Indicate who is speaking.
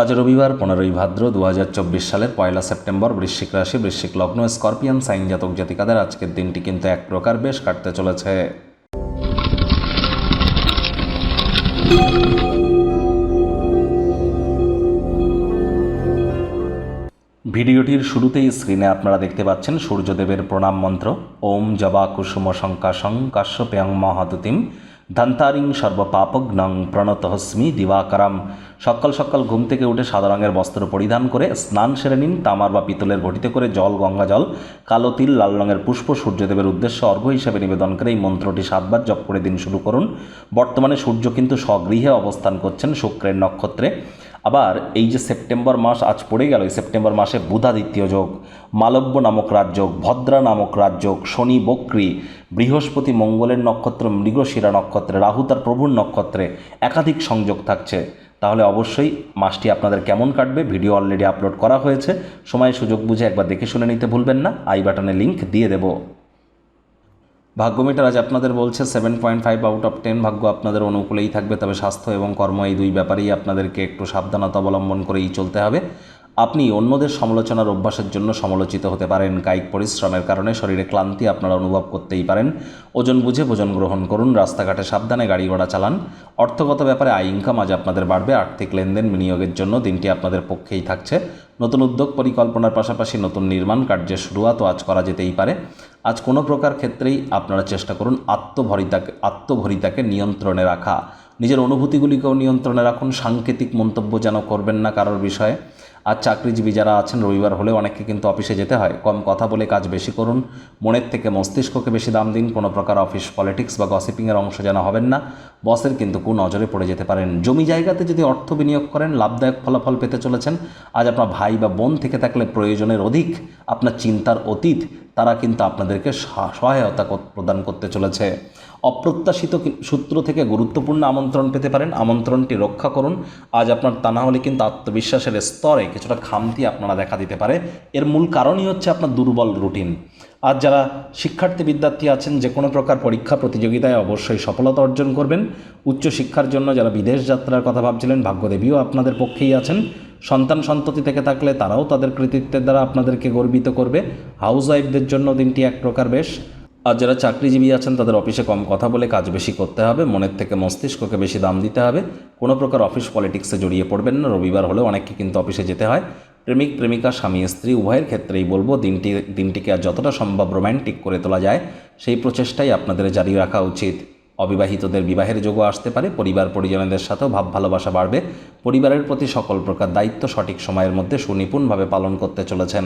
Speaker 1: আজ রবিবার, পনেরোই ভাদ্র দুহাজার চব্বিশ সালের পয়লা সেপ্টেম্বর, বৃশ্চিক রাশি, বৃশ্চিক লগ্ন, স্করপিয়ান, সাইন জাতক জাতিকাদের আজকের দিনটি কিন্তু এক প্রকার বেশ কাটতে চলেছে। ভিডিওটির শুরুতেই স্ক্রিনে আপনারা দেখতে পাচ্ছেন সূর্যদেবের প্রণাম মন্ত্র, ওম জবা কুসুম শঙ্কাশং কাশ্যপেয়ং মহাদুতিম। ধন্তারিং সর্বপাপগ্নং প্রণতহস্মি দিবাকরাম। সকাল সকাল ঘুম থেকে উঠে সাদা রঙের বস্ত্র পরিধান করে স্নান সেরে নিন। তামার বা পিতলের ঘটিতে করে জল, গঙ্গা জল, কালো তিল, লাল রঙের পুষ্প, সূর্যদেবের উদ্দেশ্যে অর্ঘ্য হিসেবে নিবেদন করে এই মন্ত্রটি সাতবার জপ করে দিন শুরু করুন। বর্তমানে সূর্য কিন্তু স্বগৃহে অবস্থান করছেন শুক্রের নক্ষত্রে। আবার এই যে সেপ্টেম্বর মাস আজ পড়ে গেল, এই সেপ্টেম্বর মাসে বুধাদিত্য যোগ, মালব্য নামক রাজযোগ ভদ্রা নামক রাজযোগ শনি বক্রী, বৃহস্পতি মঙ্গলের নক্ষত্র, মৃগশিরা নক্ষত্রে, রাহু তার প্রভুর নক্ষত্রে একাধিক সংযোগ থাকছে। তাহলে অবশ্যই মাসটি আপনাদের কেমন কাটবে, ভিডিও অলরেডি আপলোড করা হয়েছে। সময় সুযোগ বুঝে একবার দেখে শুনে নিতে ভুলবেন না। আই বাটনে লিংক দিয়ে দেবো। ভাগ্যমিটার আজ আপনাদের বলছে seven point five out of ten ভাগ্য আপনাদের অনুকূলেই থাকবে, তবে স্বাস্থ্য এবং কর্ম এই দুই ব্যাপারেই আপনাদেরকে একটু সাবধানতা অবলম্বন করেই চলতে হবে। আপনি অন্যদের সমালোচনার অভ্যাসের জন্য সমালোচিত হতে পারেন, কায়িক পরিশ্রমের কারণে শরীরে ক্লান্তি আপনারা অনুভব করতেই পারেন। ওজন বুঝে ভোজন গ্রহণ করুন, রাস্তাঘাটে সাবধানে গাড়ি ঘোড়া চালান। অর্থগত ব্যাপারে আয় ইনকাম আজ আপনাদের বাড়বে, আর্থিক লেনদেন বিনিয়োগের জন্য দিনটি আপনাদের পক্ষেই থাকছে। নতুন উদ্যোগ পরিকল্পনার পাশাপাশি নতুন নির্মাণ কার্যের শুরুয়াতও আজ করা যেতেই পারে। আজ কোনো প্রকার ক্ষেত্রেই আপনারা চেষ্টা করুন আত্মভরিতাকে আত্মভরিতাকে নিয়ন্ত্রণে রাখা। নিজের অনুভূতিগুলিকেও নিয়ন্ত্রণে রাখুন, সাংকেতিক মন্তব্য যেন করবেন না কারোর বিষয়ে। আর চাকরিজীবী যারা আছেন, রবিবার হলে অনেককে কিন্তু অফিসে যেতে হয়। কম কথা বলে কাজ বেশি করুন, মনের থেকে মস্তিষ্ককে বেশি দাম দিন, কোনো প্রকার অফিস পলিটিক্স বা গসিপিংয়ের অংশ যেন হবেন না। বসের কিন্তু কু নজরে পড়ে যেতে পারেন। জমি জায়গাতে যদি অর্থ বিনিয়োগ করেন, লাভদায়ক ফলাফল পেতে চলেছেন। আজ আপনার ভাই বা বোন থেকে থাকলে প্রয়োজনের অধিক, আপনার চিন্তার অতীত, তারা কিন্তু আপনাদেরকে সহায়তা প্রদান করতে চলেছে। অপ্রত্যাশিত সূত্র থেকে গুরুত্বপূর্ণ আমন্ত্রণ পেতে পারেন। আমন্ত্রণটি রক্ষা করুন। আজ আপনার তা না হলে কিন্তু আত্মবিশ্বাসের স্তরে কিছুটা খামতি আপনারা দেখা দিতে পারে। এর মূল কারণই হচ্ছে আপনার দুর্বল রুটিন। আজ যারা শিক্ষার্থী বিদ্যার্থী আছেন, যে কোনো প্রকার পরীক্ষা প্রতিযোগিতায় অবশ্যই সফলতা অর্জন করবেন। উচ্চশিক্ষার জন্য যারা বিদেশ যাত্রার কথা ভাবছিলেন, ভাগ্যদেবীও আপনাদের পক্ষেই আছেন। সন্তান সন্ততি থেকে থাকলে তারাও তাদের কৃতিত্বের দ্বারা আপনাদেরকে গর্বিত করবে। হাউস ওয়াইফদের জন্য দিনটি এক প্রকার বেশ। আর যারা চাকরিজীবী আছেন, তাদের অফিসে কম কথা বলে কাজ বেশি করতে হবে। মনের থেকে মস্তিষ্ককে বেশি দাম দিতে হবে। কোনো প্রকার অফিস পলিটিক্সে জড়িয়ে পড়বেন না। রবিবার হলেও অনেককে কিন্তু অফিসে যেতে হয়। প্রেমিক, প্রেমিকা, স্বামী, স্ত্রী, উভয়ের ক্ষেত্রেই বলব দিনটি, দিনটিকে আর যতটা সম্ভব রোম্যান্টিক করে তোলা যায়, সেই প্রচেষ্টাই আপনাদের জারি রাখা উচিত। অবিবাহিতদের বিবাহের যোগও আসতে পারে, পরিবার, পরিজনদের সাথেও ভাব ভালোবাসা বাড়বে। পরিবারের প্রতি সকল প্রকার দায়িত্ব সঠিক সময়ের মধ্যে সুনিপুণভাবে পালন করতে চলেছেন।